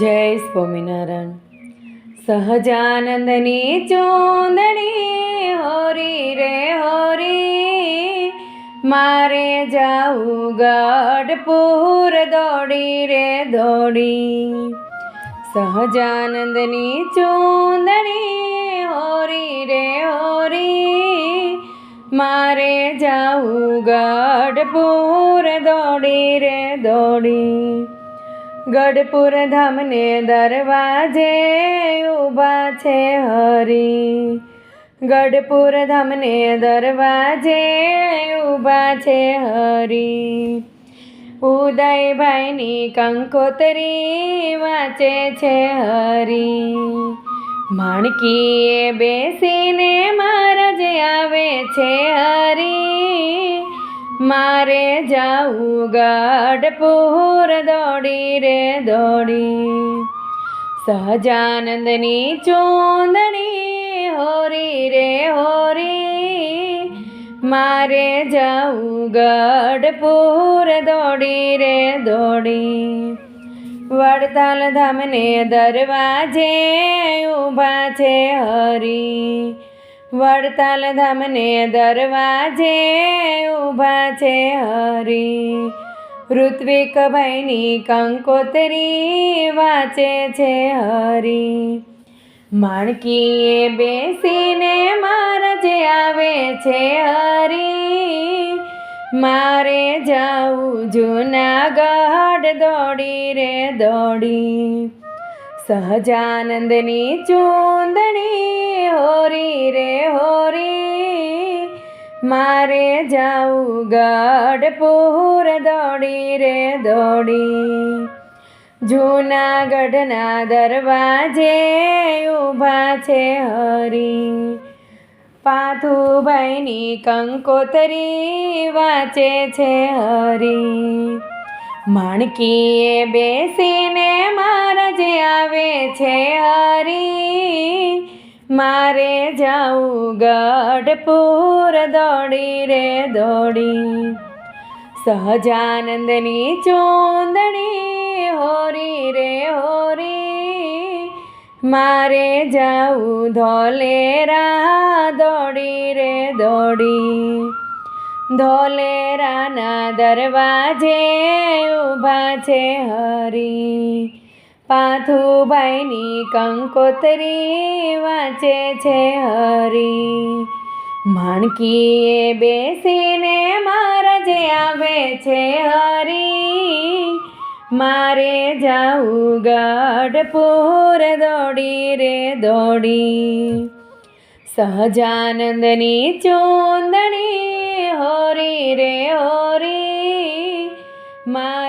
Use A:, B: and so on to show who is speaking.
A: જય સ્વામિનારાયણ. સહજાનંદની ચોંદણી, હોરી રે હોરી, મારે જાવું ગઢપુર દોડી રે દોડી. સહજાનંદની ચોંદણી, હોરી રે હોરી, મારે જાવું ગઢપુર દોડી રે દોડી. ગઢપુર ધામને દરવાજે ઊભા છે હરી. ગઢપુર ધામને દરવાજે ઊભા છે હરી. ઉદયભાઈની કંકોતરી વાંચે છે હરી. માણકીએ બેસીને મહારાજ આવે છે હરી. મારે જાવું ગઢપુર દોડી રે દોડી. સહજાનંદની ચોંદણી હોરી રે હોરી. મારે જાવું ગઢપુર દોડી રે દોડી. વડતાલ ધામને દરવાજે ઊભા છે હરી. વડતાલ ધામને દરવાજે ઊભા છે હરી. ઋત્વિકભાઈની કંકોતરી વાંચે છે હરી. માણકીએ બેસીને મહારાજ આવે છે હરી. મારે જાવું જૂનાગઢ દોડી રે દોડી. સહજાનંદની ચૂંદણી મારે જાઉં ગઢપુર દોડી રે દોડી. જૂનાગઢના દરવાજે ઊભા છે હરી. પાથુભાઈની કંકોતરી વાંચે છે હરી. માણકીએ બેસીને મહારાજ આવે છે હરી. મારે જાઉં ગઢપુર દોડી રે દોડી. સહજાનંદની ચોંદણી હોરી રે હોરી. મારે જાઉં ધોલેરા દોડી રે દોડી. ધોલેરાના દરવાજે ઊભા છે હરી. પાથુભાઈની કંકોતરી વાંચે છે હરી. માણકીએ બેસીને મહારાજ આવે છે હરી. મારે જાવું ગઢપુર દોડી રે દોડી. સહજાનંદની ચોંદણી હોરી રે હોરી. જા